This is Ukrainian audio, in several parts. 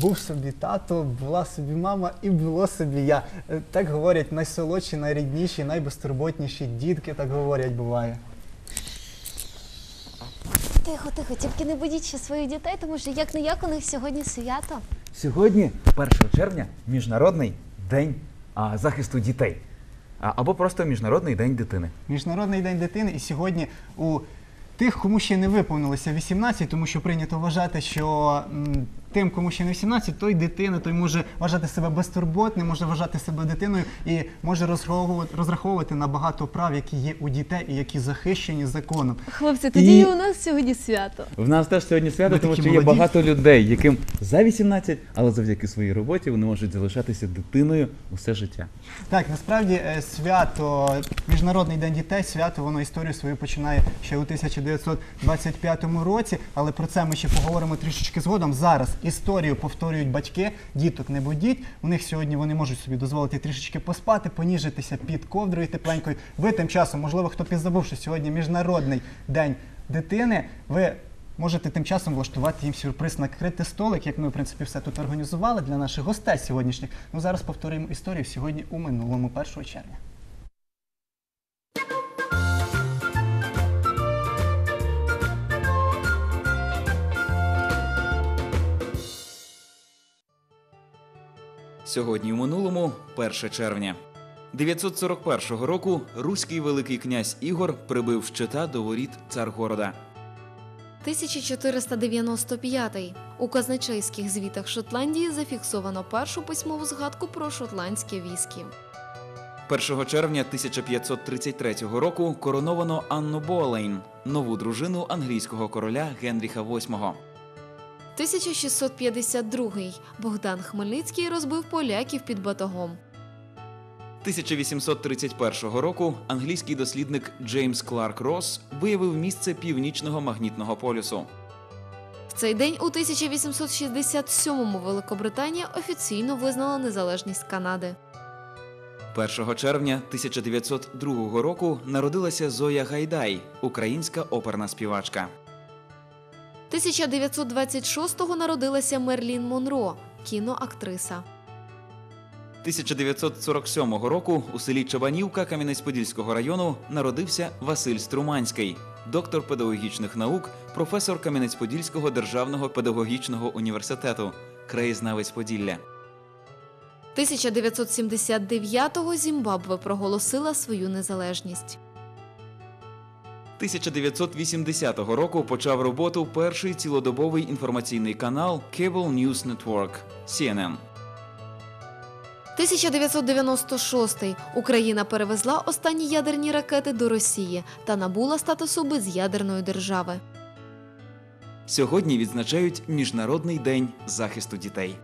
був собі тато, була собі мама і було собі я. Е, Так говорять найсолодші, найрідніші, найбезтурботніші дітки, так говорять, буває. Тихо, тихо, тільки не будіть ще своїх дітей, тому що як не як у них сьогодні свято. Сьогодні, 1 червня, міжнародний день а, захисту дітей. А, або просто міжнародний день дитини. Міжнародний день дитини, і сьогодні у тих, кому ще не виповнилося 18, тому що прийнято вважати, що м, тим, кому ще не 18, той дитина, той може вважати себе безтурботним, може вважати себе дитиною і може розраховувати, розраховувати на багато прав, які є у дітей і які захищені законом. Хлопці, тоді і у нас сьогодні свято. В нас теж сьогодні свято, Ви тому що є багато людей, яким за 18, але завдяки своїй роботі вони можуть залишатися дитиною усе життя. Так, насправді е, свято, Міжнародний день дітей, свято, воно історію свою починає ще у 1925 році, але про це ми ще поговоримо трішечки згодом. Зараз історію повторюють батьки, діток не будіть. У них сьогодні вони можуть собі дозволити трішечки поспати, поніжитися під ковдрою тепленькою. Ви тим часом, можливо, хто підзабув, що сьогодні Міжнародний день дитини. Ви Можете тим часом влаштувати їм сюрприз, накрити столик, як ми, в принципі, все тут організували для наших гостей сьогоднішніх. Ну зараз повторюємо історію сьогодні у минулому 1 червня. Сьогодні у минулому 1 червня. 941 року руський великий князь Ігор прибив щита до воріт царгорода. 1495. У казначейських звітах Шотландії зафіксовано першу письмову згадку про шотландське віскі. 1 червня 1533 року короновано Анну Болейн, нову дружину англійського короля Генріха VIII. 1652. Богдан Хмельницький розбив поляків під батогом. 1831 року англійський дослідник Джеймс Кларк Росс виявив місце північного магнітного полюсу. В цей день у 1867-му Великобританія офіційно визнала незалежність Канади. 1 червня 1902 року народилася Зоя Гайдай, українська оперна співачка. 1926-го народилася Мерлін Монро, кіноактриса. 1947 року у селі Чабанівка Кам'янець-Подільського району народився Василь Струманський, доктор педагогічних наук, професор Кам'янець-Подільського державного педагогічного університету, краєзнавець Поділля. 1979-го Зімбабве проголосила свою незалежність. 1980 року почав роботу перший цілодобовий інформаційний канал Cable News Network – CNN. 1996 Україна перевезла останні ядерні ракети до Росії та набула статусу без'ядерної держави. Сьогодні відзначають Міжнародний день захисту дітей.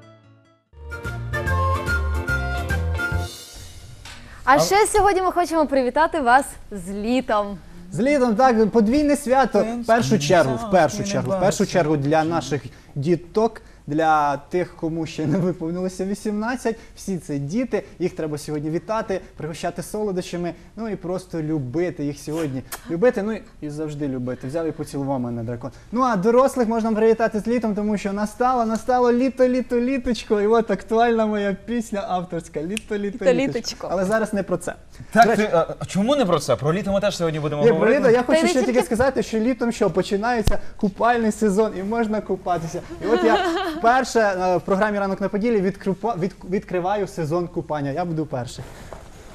А ще сьогодні ми хочемо привітати вас з літом. З літом так подвійне свято. В першу чергу, в першу чергу, в першу чергу для наших діток, для тих, кому ще не виповнилося 18. Всі це діти. Їх треба сьогодні вітати, пригощати солодощами. Ну і просто любити їх сьогодні. Любити, ну і завжди любити. Взяв і поцілував мене дракон. Ну а дорослих можна привітати з літом, тому що настало, настало літо, літо, літочко. І от актуальна моя пісня авторська. Літо, літо, Літо, літочко. Але зараз не про це. Так, ти, а, чому не про це? Про літо ми теж сьогодні будемо Ні, говорити. Брина, я хочу ще тільки- тільки сказати, що літом що починається купальний сезон і можна купатися. І от я вперше е, в програмі Ранок на поділі відкрупа- від- відкриваю сезон купання. Я буду перший.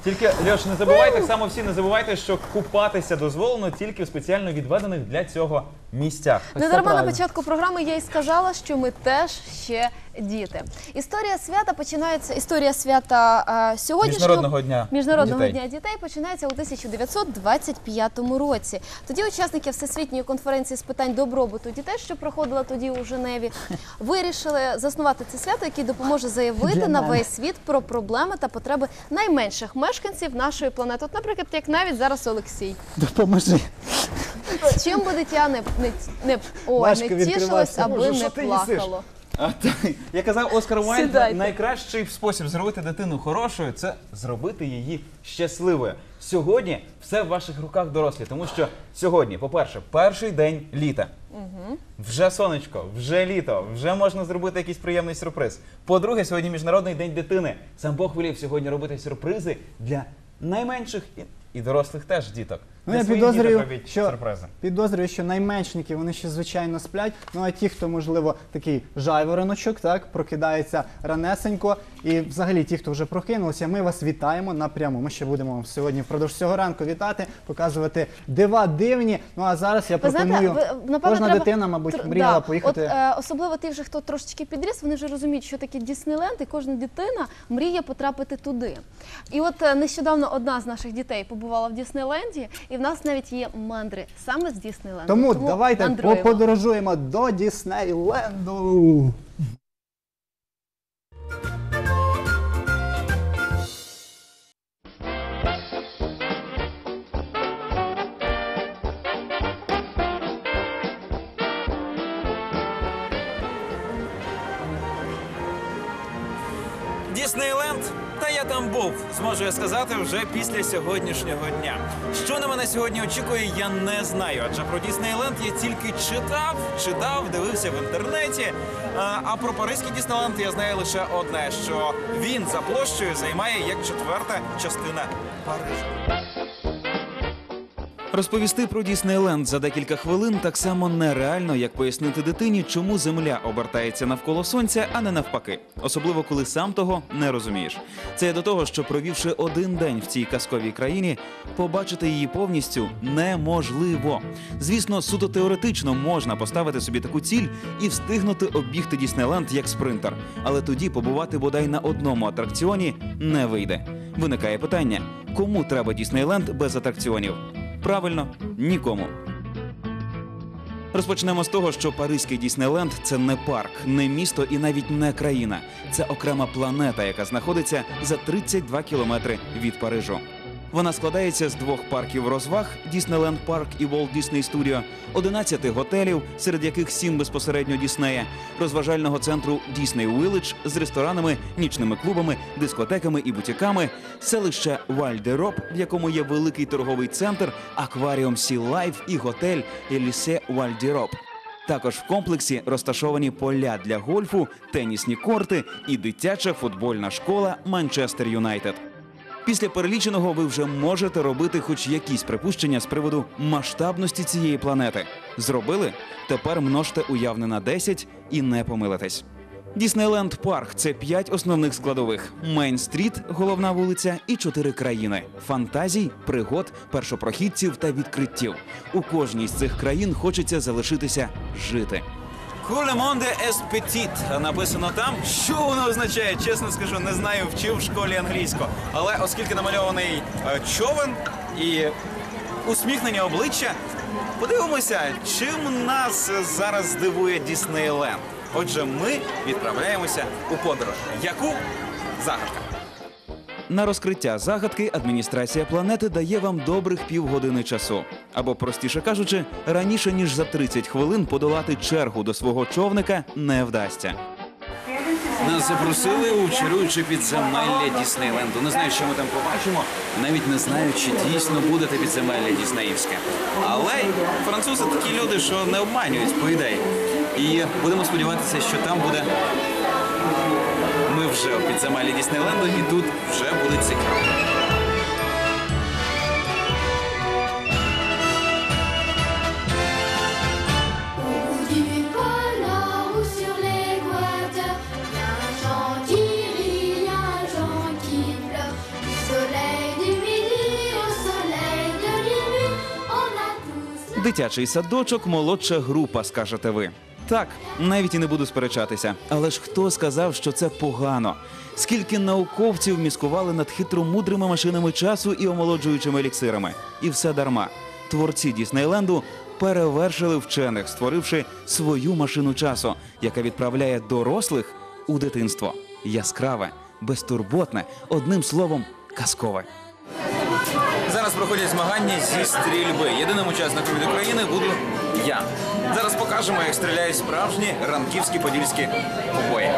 Тільки Льош, не забувайте, так само всі не забувайте, що купатися дозволено тільки в спеціально відведених для цього місцях. Не дарма на правильно. початку програми я й сказала, що ми теж ще діти. Історія свята починається. Історія свята а, сьогоднішнього Міжнародного дня Міжнародного дітей. дня дітей починається у 1925 році. Тоді учасники Всесвітньої конференції з питань добробуту дітей, що проходила тоді у Женеві, вирішили заснувати це свято, яке допоможе заявити Для на мене. весь світ про проблеми та потреби найменших мешканців нашої планети. От, наприклад, як навіть зараз Олексій. Допоможи. Чим би дитя не, не, не, ой, не тішилось, аби Боже, не плакало. А, так, я казав, Оскар Сідайте. найкращий спосіб зробити дитину хорошою це зробити її щасливою. Сьогодні все в ваших руках дорослі, тому що сьогодні, по-перше, перший день літа. Вже сонечко, вже літо, вже можна зробити якийсь приємний сюрприз. По-друге, сьогодні міжнародний день дитини. Сам Бог велів сьогодні робити сюрпризи для найменших і, і дорослих теж діток. Ну, я підозрюю, що сюрпризи. підозрюю, що найменшенькі вони ще звичайно сплять. Ну а ті, хто можливо такий жайвороночок, так прокидається ранесенько. І взагалі ті, хто вже прокинулися, ми вас вітаємо напряму. Ми ще будемо вам сьогодні впродовж цього ранку вітати, показувати дива дивні. Ну а зараз я Ви пропоную знаєте, ви, напевно, кожна треба... дитина, мабуть, Тр- мріяла да. поїхати. От, е, особливо ті вже, хто трошечки підріс, вони вже розуміють, що таке Діснейленд, і кожна дитина мріє потрапити туди. І от е, нещодавно одна з наших дітей побувала в Діснейленді, і в нас навіть є мандри саме з Діснейленду. Тому, давайте мандруємо. подорожуємо до Діснейленду. Був, зможу я сказати вже після сьогоднішнього дня. Що на мене сьогодні очікує, я не знаю. Адже про Діснейленд я тільки читав, читав, дивився в інтернеті. А, про Паризький Діснейленд я знаю лише одне: що він за площею займає як четверта частина Парижа. Розповісти про Діснейленд за декілька хвилин так само нереально, як пояснити дитині, чому земля обертається навколо сонця, а не навпаки. Особливо коли сам того не розумієш. Це до того, що провівши один день в цій казковій країні, побачити її повністю неможливо. Звісно, суто теоретично можна поставити собі таку ціль і встигнути оббігти Діснейленд як спринтер, але тоді побувати бодай на одному атракціоні не вийде. Виникає питання: кому треба Діснейленд без атракціонів? Правильно, нікому. Розпочнемо з того, що Паризький Діснейленд це не парк, не місто і навіть не країна. Це окрема планета, яка знаходиться за 32 кілометри від Парижу. Вона складається з двох парків розваг Діснейленд Парк і Walt Disney Studio, 11 готелів, серед яких сім безпосередньо Діснея, розважального центру Дісней Village з ресторанами, нічними клубами, дискотеками і бутіками, селище Вальдероп, в якому є великий торговий центр, акваріум Сі Лайф і готель Елісе Вальдероп. Також в комплексі розташовані поля для гольфу, тенісні корти і дитяча футбольна школа Манчестер Юнайтед. Після переліченого ви вже можете робити хоч якісь припущення з приводу масштабності цієї планети. Зробили? Тепер множте уявне на 10 і не помилитесь. Діснейленд Парк це п'ять основних складових: Мейн-стріт, головна вулиця, і чотири країни: фантазій, пригод, першопрохідців та відкриттів. У кожній з цих країн хочеться залишитися жити. Куле Монде ест петіт написано там. Що воно означає? Чесно скажу, не знаю, вчив в школі англійську. Але оскільки намальований е, човен і усміхнені обличчя, подивимося, чим нас зараз здивує Діснейленд. Отже, ми відправляємося у подорож. Яку загадка? На розкриття загадки адміністрація планети дає вам добрих півгодини часу. Або, простіше кажучи, раніше ніж за 30 хвилин подолати чергу до свого човника не вдасться. Нас запросили у чаруюче підземелля Діснейленду. Не знаю, що ми там побачимо. Навіть не знаю, чи дійсно буде те підземелля Діснеївське. Але французи такі люди, що не обманюють, по ідеї. І будемо сподіватися, що там буде. Ми вже у підземеллі Діснейленду, і тут вже буде цікаво. Дитячий садочок, молодша група, скажете ви. Так, навіть і не буду сперечатися. Але ж хто сказав, що це погано? Скільки науковців міскували над хитромудрими машинами часу і омолоджуючими еліксирами? І все дарма. Творці Діснейленду перевершили вчених, створивши свою машину часу, яка відправляє дорослих у дитинство. Яскраве, безтурботне, одним словом, казкове. Зараз проходять змагання зі стрільби. Єдиним учасником від України буду я. Зараз покажемо, як стріляють справжні ранківські подільські побої.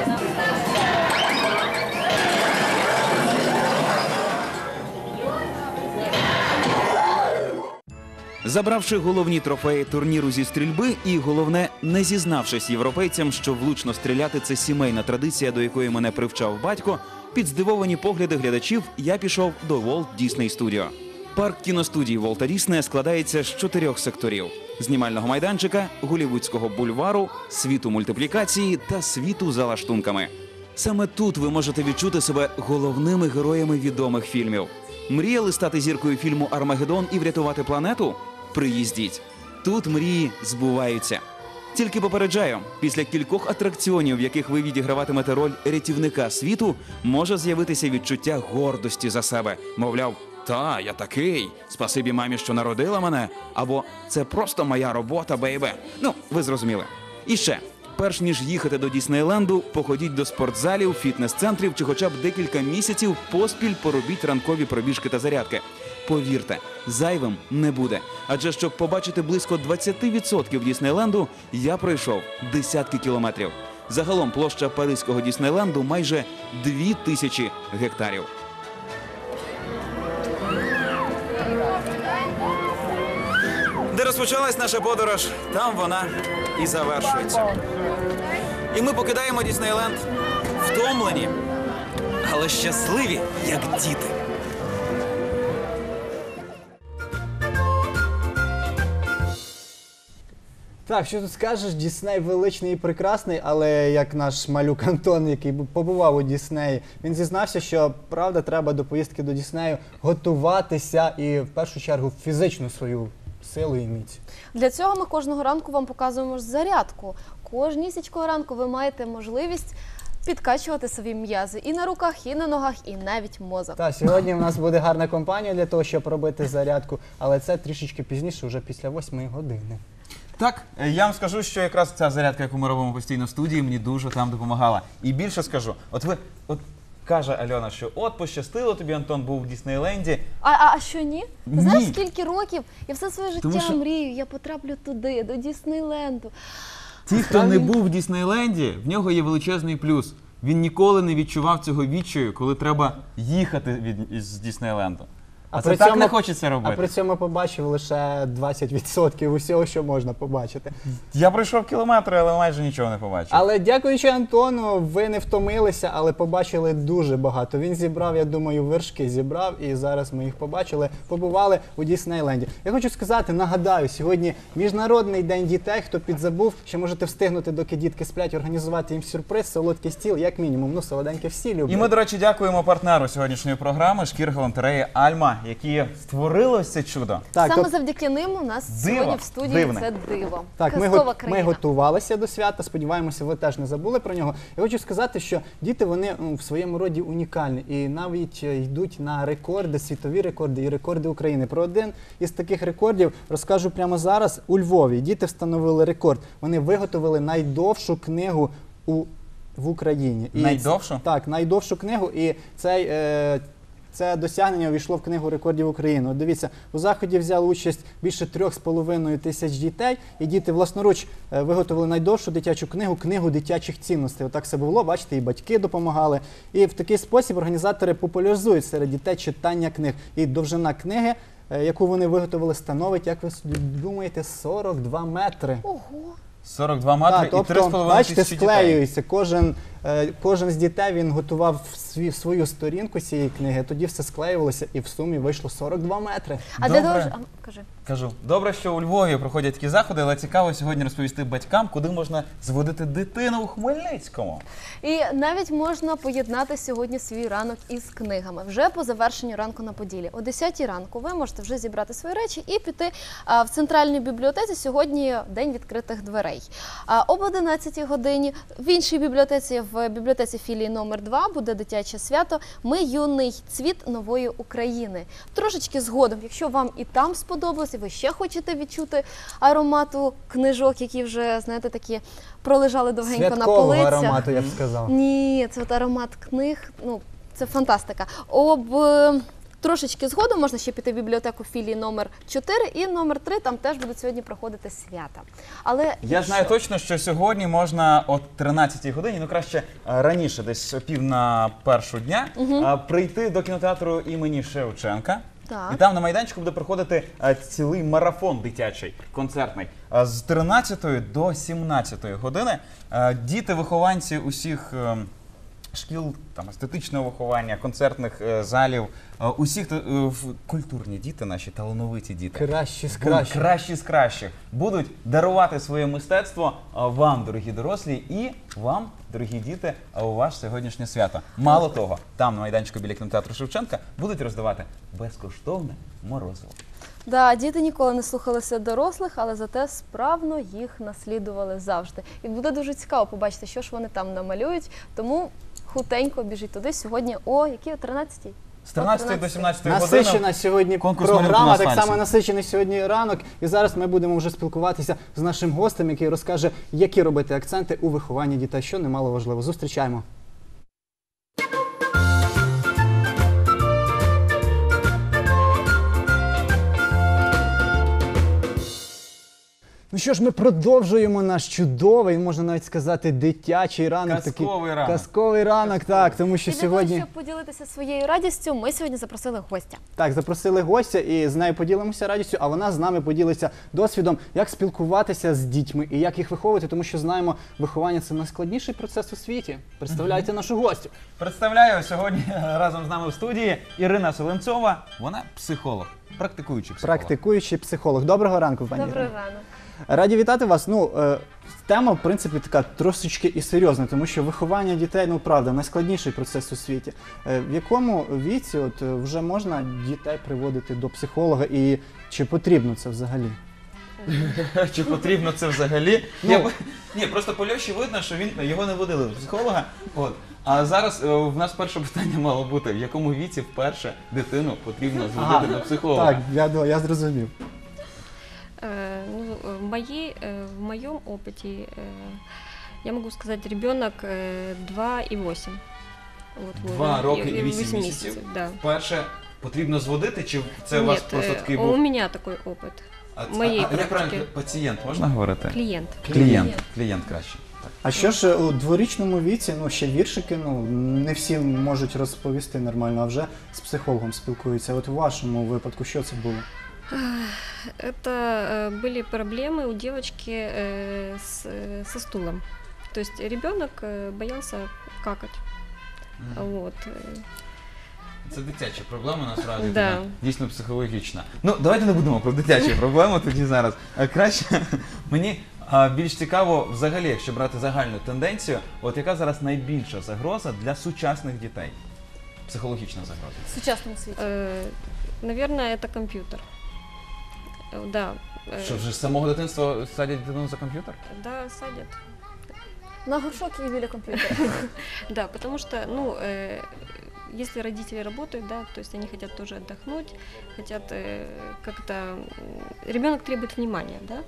Забравши головні трофеї турніру зі стрільби, і головне, не зізнавшись європейцям, що влучно стріляти це сімейна традиція, до якої мене привчав батько. Під здивовані погляди глядачів я пішов до Walt Disney Studio. Парк кіностудії Волта Діснея складається з чотирьох секторів: знімального майданчика, голівудського бульвару, світу мультиплікації та світу за лаштунками. Саме тут ви можете відчути себе головними героями відомих фільмів. Мріяли стати зіркою фільму Армагеддон і врятувати планету? Приїздіть. Тут мрії збуваються. Тільки попереджаю, після кількох атракціонів, в яких ви відіграватимете роль рятівника світу, може з'явитися відчуття гордості за себе. Мовляв, та я такий. Спасибі мамі, що народила мене. Або це просто моя робота, бейбе. Ну, ви зрозуміли. І ще. Перш ніж їхати до Діснейленду, походіть до спортзалів, фітнес-центрів чи хоча б декілька місяців поспіль поробіть ранкові пробіжки та зарядки. Повірте, зайвим не буде. Адже щоб побачити близько 20% Діснейленду, я пройшов десятки кілометрів. Загалом площа Паризького Діснейленду майже дві тисячі гектарів. Розпочалась наша подорож, там вона і завершується. І ми покидаємо Діснейленд втомлені, але щасливі, як діти. Так, що тут скажеш, Дісней величний і прекрасний, але як наш малюк Антон, який побував у Діснеї, він зізнався, що правда треба до поїздки до Діснею готуватися і в першу чергу фізичну свою силу і міць. Для цього ми кожного ранку вам показуємо зарядку. Кожнісічкого ранку ви маєте можливість підкачувати свої м'язи і на руках, і на ногах, і навіть мозок. Так, сьогодні в нас буде гарна компанія для того, щоб робити зарядку, але це трішечки пізніше, вже після восьмої години. Так, е, я вам скажу, що якраз ця зарядка, яку ми робимо постійно в студії, мені дуже там допомагала. І більше скажу, от ви, от каже Альона, що от пощастило тобі, Антон був в Діснейленді. А, а, а що ні? Ти Ні. знаєш, скільки років я все своє життя Тому що- мрію, я потраплю туди, до Діснейленду. Ті, хто не був в Діснейленді, в нього є величезний плюс. Він ніколи не відчував цього відчаю, коли треба їхати від з Діснейленду. А, це при так цьому- не хочеться А робити. при цьому побачив лише 20% усього, що можна побачити. Я пройшов кілометри, але майже нічого не побачив. Але дякуючи Антону, ви не втомилися, але побачили дуже багато. Він зібрав, я думаю, вершки зібрав, і зараз ми їх побачили. Побували у Діснейленді. Я хочу сказати, нагадаю, сьогодні міжнародний день дітей. Хто підзабув, ще можете встигнути, доки дітки сплять, організувати їм сюрприз, солодкий стіл, як мінімум. Ну, солоденьке всі люблять. І ми, до речі, дякуємо партнеру сьогоднішньої програми шкір галантереї Альма, які створили ось це чудо. Так, Саме тоб- завдяки ним у нас Диво, сьогодні в студії дивне. це диво. Так, ми, Казкова го- ми країна. готувалися до свята. Сподіваємося, ви теж не забули про нього. Я хочу сказати, що діти вони м, в своєму роді унікальні і навіть е, йдуть на рекорди, світові рекорди і рекорди України. Про один із таких рекордів розкажу прямо зараз. У Львові діти встановили рекорд. Вони виготовили найдовшу книгу у в Україні. І Найдовшу? Так, найдовшу книгу. І цей. Е, це досягнення увійшло в книгу рекордів України. От дивіться, у заході взяли участь більше трьох з половиною тисяч дітей, і діти власноруч е, виготовили найдовшу дитячу книгу книгу дитячих цінностей. Отак все було. Бачите, і батьки допомагали. І в такий спосіб організатори популяризують серед дітей читання книг. І довжина книги, е, яку вони виготовили, становить, як ви думаєте, 42 метри. Ого. 42 метри Так, і тобто, 3,5 бачите, тисячі дітей. склеюється. Кожен, кожен з дітей він готував свій, свою сторінку цієї книги, тоді все склеювалося і в сумі вийшло 42 метри. А для Добре. того а, кажи. Кажу, добре, що у Львові проходять такі заходи, але цікаво сьогодні розповісти батькам, куди можна зводити дитину у Хмельницькому. І навіть можна поєднати сьогодні свій ранок із книгами. Вже по завершенню ранку на поділі. О 10 ранку ви можете вже зібрати свої речі і піти а, в центральній бібліотеці. Сьогодні день відкритих дверей. А об 11 годині в іншій бібліотеці, в бібліотеці філії номер 2 буде дитяче свято. Ми юний цвіт нової України. Трошечки згодом, якщо вам і там сподобалось, і ви ще хочете відчути аромату книжок, які вже знаєте такі пролежали довгенько на Святкового полицях. аромату, я б сказав. Ні, це от аромат книг. Ну, це фантастика. Об е, Трошечки згодом можна ще піти в бібліотеку філії номер 4 і номер 3, там теж будуть сьогодні проходити свята. Але Я знаю точно, що сьогодні можна о 13-й годині, ну краще е, раніше, десь о пів на першу дня, е, прийти до кінотеатру імені Шевченка. Так. І там на майданчику буде проходити е, цілий марафон дитячий, концертний. Е, З 13 до 17 години е, діти-вихованці усіх е, шкіл там, естетичного виховання, концертних е, залів, е, усіх е, в- культурні діти, наші талановиті діти. Кращі з Будуть кращих. кращі з кращих будуть дарувати своє мистецтво а, вам, дорогі дорослі, і вам, дорогі діти, а, у ваше сьогоднішнє свято. Мало того, там на майданчику біля кінотеатру Шевченка будуть роздавати безкоштовне морозиво. Да, діти ніколи не слухалися дорослих, але зате справно їх наслідували завжди. І буде дуже цікаво побачити, що ж вони там намалюють. Тому хутенько біжіть туди сьогодні о якій о 13-й? З 13 до 17 години. Насичена сьогодні конкурс малюнку програма, на так само насичений сьогодні ранок. І зараз ми будемо вже спілкуватися з нашим гостем, який розкаже, які робити акценти у вихованні дітей, що немало важливо. Зустрічаємо. Ну що ж, ми продовжуємо наш чудовий, можна навіть сказати, дитячий ранок. Казковий ранок. Казковий ранок, так, тому що І для сьогодні. того, щоб поділитися своєю радістю, ми сьогодні запросили гостя. Так, запросили гостя і з нею поділимося радістю, а вона з нами поділиться досвідом, як спілкуватися з дітьми і як їх виховувати, тому що знаємо, виховання це найскладніший процес у світі. Представляйте нашу гостю. Представляю сьогодні разом з нами в студії Ірина Соленцова. Вона психолог, практикуючий психолог. Практикуючий психолог. Доброго ранку, пані. Доброго Ірино. ранку. Раді вітати вас. Ну е, тема, в принципі, така трошечки і серйозна, тому що виховання дітей, ну правда, найскладніший процес у світі. Е, в якому віці от е, вже можна дітей приводити до психолога, і чи потрібно це взагалі? Чи потрібно це взагалі? Ну. Я б- Ні, просто по Льоші видно, що він його не водили до психолога. От. А зараз е, в нас перше питання мало бути: в якому віці вперше дитину потрібно зводити до психолога? Так, я, я зрозумів. Э, ну, э, в, моей, э, в моем опыте э, я могу сказать, ребенок э, 2 и 8. Вот, Два вот, роки і и вісім восемь місяців? Да. Вперше потрібно зводити, чи це у вас Нет, просто э, такий у був? меня такой опыт. А, моєї а, а як практики. правильно пацієнт можна говорити? Клиент. Клієнт. Клієнт краще. Так. А що ж е, у дворічному віці, ну ще віршики, ну не всі можуть розповісти нормально, а вже з психологом спілкуються. От у вашому випадку що це було? Это э, были проблемы у девочки э, с, э, со стулом. То есть ребенок э, боялся какать. Вот. э, Це дитяча проблема насправді Да. вона дійсно психологічна. Ну давайте не будемо про дитячі проблеми тоді зараз. А краще мені а, більш цікаво, взагалі, якщо брати загальну тенденцію, от яка зараз найбільша загроза для сучасних дітей? Психологічна загроза. В сучасному світі. Э, Наверное, это компьютер. Э, Да. э, Що вже з самого дитинства садять дитину за комп'ютер? Да, садят. На горшок і біля комп'ютера. Да, потому что, ну, э, если родители работают, да, то есть они хотят тоже отдохнуть, хотят э, как-то... Ребенок требует внимания, да,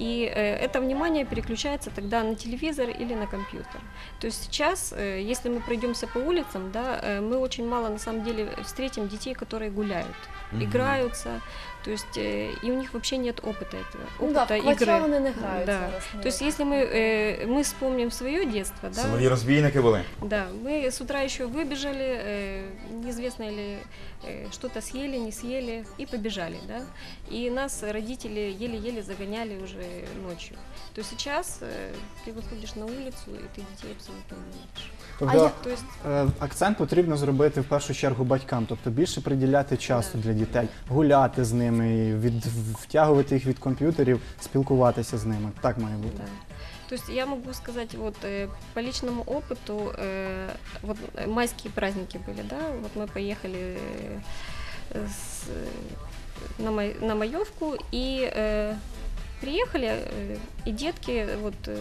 и э, это внимание переключается тогда на телевизор или на компьютер. То есть сейчас, э, если мы пройдемся по улицам, да, э, мы очень мало на самом деле встретим детей, которые гуляют, Мгм. играются, то есть э, и у них вообще нет опыта этого, Ну да, опыта в квача игры. вони не грають Да. зараз. То есть если мы, э, мы вспомним свое детство, да, Силові розбійники були. да, мы с утра еще выбежали, э, неизвестно ли э, что-то съели, не съели, и побежали, да. И нас родители еле-еле загоняли уже ночью. То сейчас э, ты выходишь на улицу, и ты детей абсолютно не видишь. Тобто я- То есть е, акцент потрібно зробити в першу чергу батькам, тобто більше приділяти часу для дітей, гуляти з ними, від, втягувати їх від комп'ютерів, спілкуватися з ними. Так має бути. Да. То есть я могу сказать, вот э, по личному опыту, э, вот э, майские праздники были, да, вот мы поехали э, с, э, на, май, на маевку и э, приехали, э, и детки вот э,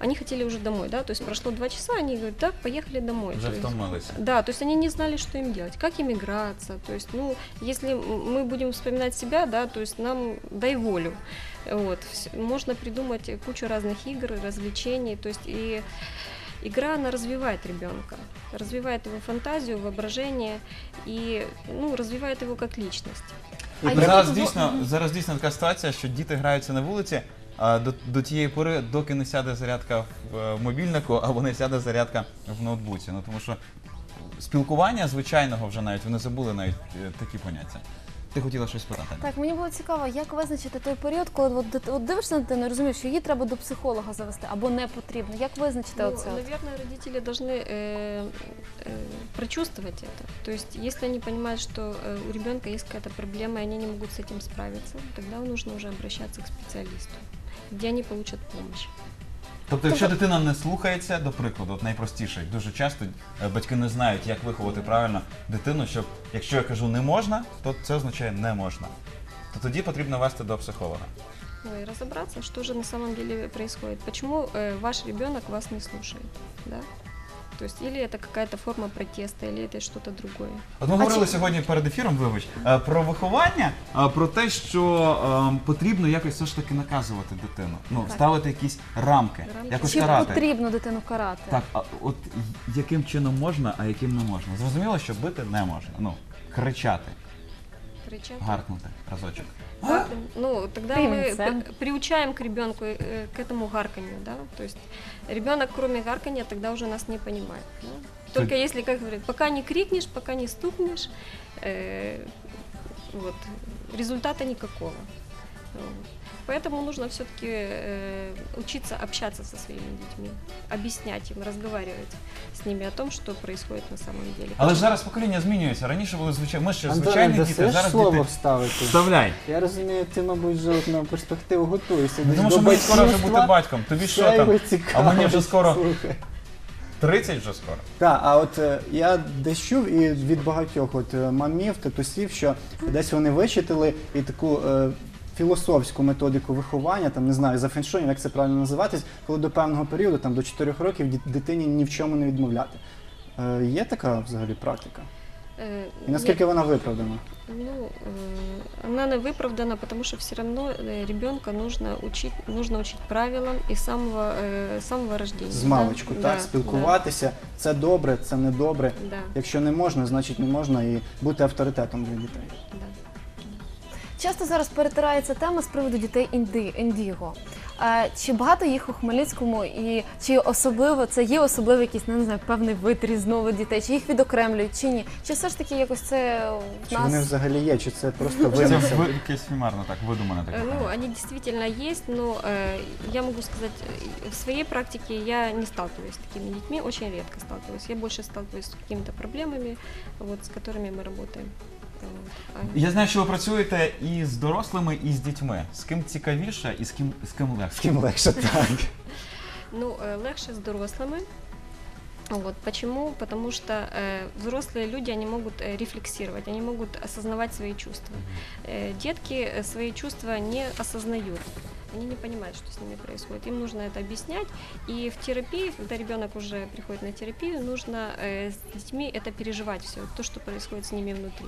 они хотели уже домой, да, то есть прошло два часа, они говорят, так, поехали домой. Есть- да, то есть они не знали, что им делать, как им играться. То есть, ну, если мы будем вспоминать себя, да, то есть нам дай волю. Вот, можно придумать кучу разных игр, развлечений. То есть и игра, она развивает ребенка, развивает его фантазию, воображение и ну, развивает его как личность. А зараз дійсно зараз дійсно така ситуація, що діти граються на вулиці а, до, до тієї пори, доки не сяде зарядка в е, мобільнику або не сяде зарядка в ноутбуці. Ну тому що спілкування звичайного вже навіть вони забули навіть е, такі поняття. Ти хотіла щось спитати? Так, мені було цікаво, як визначити той період, коли от, дит- от дивишся на дитину і розумієш, що її треба до психолога завести або не потрібно. Як визначити Ну, оце? от? наверное, родители должны э, э, прочувствовать это. То есть, если они понимают, что э, у ребенка есть какая-то проблема, и они не могут с этим справиться, тогда нужно уже обращаться к специалисту, где они получат помощь. Тобто, якщо дитина не слухається, до прикладу, от найпростіше, дуже часто е, батьки не знають, як виховати правильно дитину, щоб якщо я кажу не можна, то це означає не можна. То тоді потрібно вести до психолога. Ну и разобраться, что же на самом деле происходит. Почему э, ваш ребенок вас не слушает, да? То есть, или это какая-то форма протеста, или это что-то другое. От ми говорили сьогодні перед ефіром, вибач, е, про виховання, е, про те, що е, потрібно якось все ж таки наказувати дитину. Ну, Так. ставити якісь рамки, Рамки. якось Чи карати. потрібно дитину карати? Так, а от яким чином можна, а яким не можна? Зрозуміло, що бити не можна. Ну, кричати, Кричать. гаркнути разочок. Ну, тогда Привет, мы Сэм. п- приучаем к ребенку э, к этому гарканью, да. То есть ребенок, кроме гарканья, тогда уже нас не понимает. да. Только если, как говорят, пока не крикнешь, пока не стукнешь, э, вот, результата никакого. Вот. Поэтому нужно все-таки учиться общаться со своими детьми, объяснять им, разговаривать с ними о том, что происходит на самом деле. Але ж зараз покоління змінюється. Раніше були звичайні, ми ще Антоне, звичайні дасиш діти, зараз слово діти. вставити? Вставляй. Я розумію, ти, мабуть, вже от на перспективу готуєшся. десь Тому до що мені скоро вже батьківства. бути батьком. Тобі Це що там? його А мені вже скоро слухай. 30 вже скоро. Так, а от е, я десь чув і від багатьох от е, мамів, татусів, що десь вони вичитали і таку е, філософську методику виховання, там не знаю, за феншуєм, як це правильно називатись, коли до певного періоду, там до 4 років, ді- дитині ні в чому не відмовляти. Е, є така взагалі практика? Э, І наскільки вона виправдана? Ну, э, она не выправдана, потому что все равно э, ребенка нужно учить, нужно учить правилам и с самого, э, с самого рождения. З да? маличку, Да, так, спілкуватися, це добре, це не добре. Да, да, Якщо не можна, значить не можна і бути авторитетом для дітей. да. Часто зараз перетирається тема з приводу дітей інди, індіго. Е, чи багато їх у Хмельницькому, і чи особливо це є особливий якийсь ну, не знаю, певний вид різновид дітей, чи їх відокремлюють, чи ні? Чи все ж таки якось це в Чи нас вони взагалі є, чи це просто Це винесе? ви- якесь фімарно так, видумане таке. Э, Ну, они действительно есть, но э, я могу сказать, э, в своей практике я не сталкиваюсь с такими детьми, очень редко сталкиваюсь. Я больше сталкиваюсь с какими-то проблемами, вот, с которыми мы работаем. Вот. А Я знаю, що ви працюєте і з дорослими, і з дітьми. З ким цікавіше і з ким з ким З легше. ким легше так. Ну, э, легче с взрослыми. Вот почему? Потому что э, взрослые люди, они могут э, рефлексировать, они могут осознавать свои чувства. Э, детки э, свои чувства не осознают. Они не понимают, что с ними происходит. Им нужно это объяснять. И в терапии, когда ребенок уже приходит на терапию, нужно э, с детьми это переживать все, то, что происходит с ними внутри.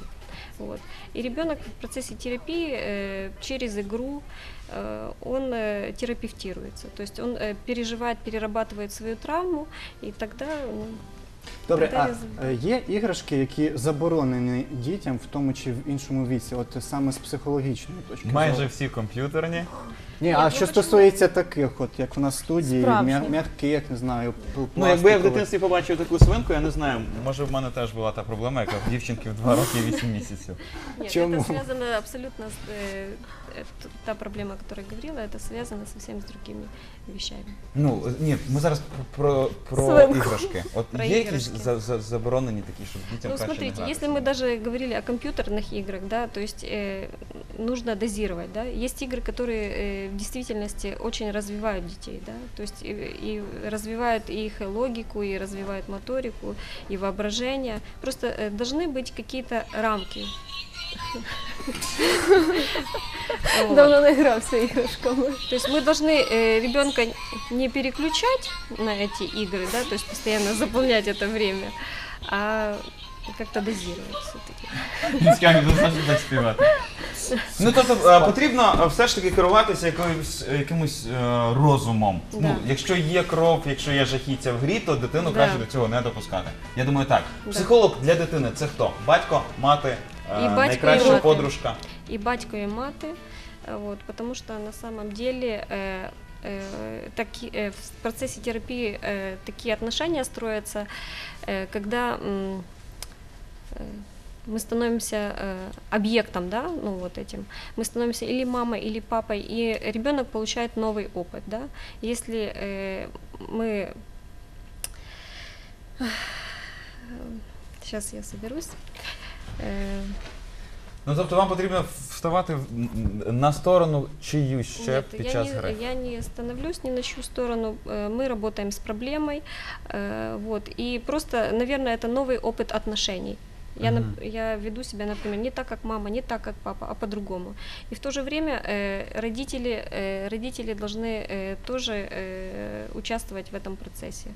Вот. И ребенок в процессе терапии э, через игру э, он э, терапевтируется. То есть он э, переживает, перерабатывает свою травму, и тогда ну, Добре, а е, є іграшки, які заборонені дітям в тому чи в іншому віці, от саме з психологічної точки Майже всі комп'ютерні. Ні, Ні, а що стосується таких, от як в нас в студії, Справжніх. м'я- м'яких, не знаю, пл- Ну, якби я в пластикових. дитинстві побачив таку свинку, я не знаю, може в мене теж була та проблема, яка в дівчинки в 2 роки і 8 місяців. нет, Чему? это связано абсолютно с э, э, т- та проблема, о которой я говорила, это связано совсем с другими вещами. Ну, ні, ми зараз про, про Свинку. іграшки. От Про є якісь іграшки. за, за, заборонені такі, щоб дітям Ну, краще смотрите, не если мы даже говорили о компьютерных играх, да, то есть э, нужно дозировать, да. Есть игры, которые э, в действительности очень развивают детей, да, то есть и, и развивают их логику, и развивают моторику, и воображение. Просто э, должны быть какие-то рамки. Вот. давно не грався іграшками. То есть мы должны э, ребенка не переключать на эти игры, да, то есть постоянно заполнять это время, а как-то дозировать все-таки. Він скаже, заспівати. Ну тобто е, потрібно е, все ж таки керуватися якоюсь е, якимось е, розумом. Да. Ну, якщо є кров, якщо є жахіття в грі, то дитину Да. краще до цього не допускати. Я думаю, так. Да. Психолог для дитини це хто? Батько, мати, е, І батько, найкраща і мати. подружка. и батько, и маты, э, вот, потому что на самом деле э, э, э, в процессе терапии такие отношения строятся, когда мы становимся объектом, да, ну вот этим, мы становимся или мамой, или папой, и ребенок получает новый опыт, да. Если мы сейчас я соберусь. Э, Ну тобто вам потрібно вставати в- м, на сторону чиюсь ще Нет, під я час не, гри. я не становлюсь ни на чью сторону. Э, Мы работаем с проблемой. э, Вот, и просто, наверное, это новый опыт отношений. Я, нап- Мгм. я веду себя, например, не так, как мама, не так, как папа, а по-другому. И в то же время э, родители, э, родители должны э, тоже э, участвовать в этом процессе,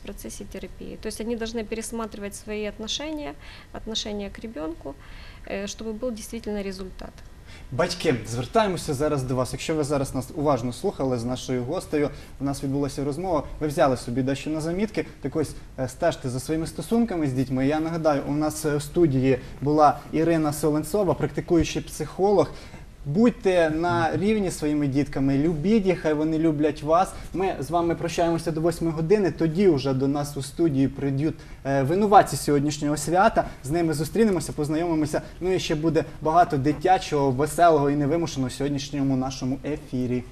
в процессе терапии. То есть они должны пересматривать свои отношения, отношения к ребенку, э, чтобы был действительно результат. Батьки, звертаємося зараз до вас. Якщо ви зараз нас уважно слухали з нашою гостею, у нас відбулася розмова. Ви взяли собі дещо на замітки. Так ось е, стежте за своїми стосунками з дітьми. Я нагадаю, у нас е, в студії була Ірина Соленцова, практикуючий психолог. Будьте на рівні своїми дітками, любіть їх, хай вони люблять вас. Ми з вами прощаємося до 8 години. Тоді вже до нас у студії прийдуть е, винуватці сьогоднішнього свята. З ними зустрінемося, познайомимося. Ну і ще буде багато дитячого, веселого і невимушеного в сьогоднішньому нашому ефірі.